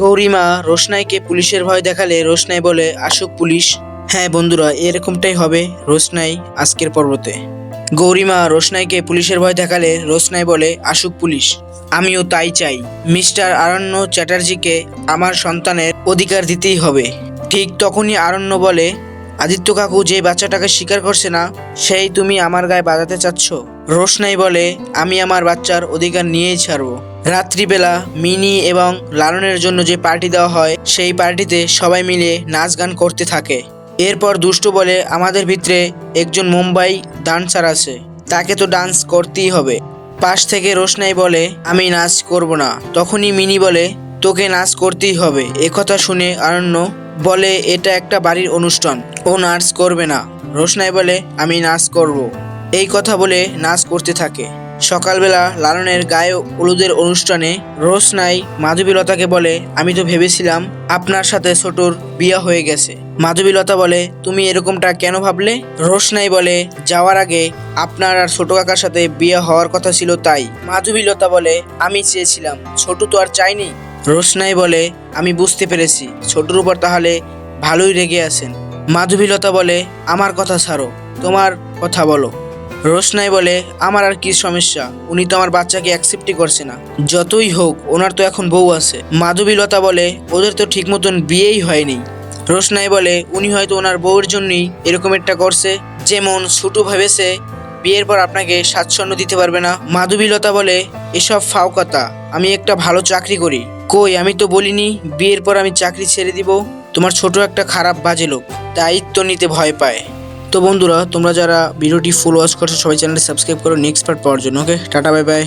গৌরীমা রোশনাইকে পুলিশের ভয় দেখালে রোশনাই বলে, আসুক পুলিশ। হ্যাঁ বন্ধুরা, এরকমটাই হবে রোশনাই আজকের পর্বতে। গৌরীমা রোশনাইকে পুলিশের ভয় দেখালে রোশনাই বলে, আসুক পুলিশ, আমিও তাই চাই। মিস্টার আরণ্য চ্যাটার্জিকে আমার সন্তানের অধিকার দিতেই হবে। ঠিক তখনই আরণ্য বলে, আদিত্য কাকু যে বাচ্চাটাকে স্বীকার করছে না, সেই তুমি আমার গায়ে বাজাতে চাচ্ছ? রোশনাই বলে, আমি আমার বাচ্চার অধিকার নিয়েই ছাড়বো। রাত্রিবেলা মিনি এবং লালনের জন্য যে পার্টি দেওয়া হয়, সেই পার্টিতে সবাই মিলে নাচ গান করতে থাকে। এরপর দুষ্টু বলে, আমাদের ভিতরে একজন মুম্বাই ডান্সার আছে, তাকে তো ডান্স করতেই হবে। পাশ থেকে রোশনাই বলে, আমি নাচ করব না। তখনই মিনি বলে, তোকে নাচ করতেই হবে। একথা শুনে আরণ্য বলে, এটা একটা বাড়ির অনুষ্ঠান, ও নাচ করবে না। রোশনাই বলে, আমি নাচ করব। এই কথা বলে নাচ করতে থাকে। সকালবেলা লালনের গায়ে হলুদের অনুষ্ঠানে রোশনাই মাধবীলতাকে বলে, আমি তো ভেবেছিলাম আপনার সাথে ছোটর বিয়া হয়ে গেছে। মাধবীলতা বলে, তুমি এরকমটা কেন ভাবলে? রোশনাই বলে, যাওয়ার আগে আপনার আর ছোট কাকার সাথে বিয়ে হওয়ার কথা ছিল তাই। মাধবীলতা বলে, আমি চেয়েছিলাম, ছোট তো আর চাইনি রোশনাই বলে, আমি বুঝতে পেরেছি, ছোটর উপর তাহলে ভালোই রেগে আছেন। মাধবীলতা বলে, আমার কথা ছাড়ো, তোমার কথা বলো। রোশনাই বলে, আমার আর কি সমস্যা? উনি তো আমার বাচ্চাকে অ্যাকসেপ্টই করছে না। যতই হোক, ওনার তো এখন বউ আছে। মাধবীলতা বলে, ওদের তো ঠিক মতন বিয়েই হয়নি। রোশনাই বলে, উনি হয়তো ওনার বউয়ের জন্যই এরকম একটা করছে, যেমন ছুটু ভেবেছে, বিয়ের পর আপনাকে স্বাচ্ছন্দ্য দিতে পারবে না। মাধবীলতা বলে, এসব ফাও কথা। আমি একটা ভালো চাকরি করি। কই, আমি তো বলিনি বিয়ের পর আমি চাকরি ছেড়ে দিব? তোমার ছোট একটা খারাপ বাজে লোক, দায়িত্ব নিতে ভয় পায়। তো বন্ধুরা, তোমরা যারা ভিডিওটি ফুল ওয়াচ করছ, সবাই চ্যানেলটি সাবস্ক্রাইব করো নেক্সট পার্ট পাওয়ার জন্য ওকে টাটা বাই বাই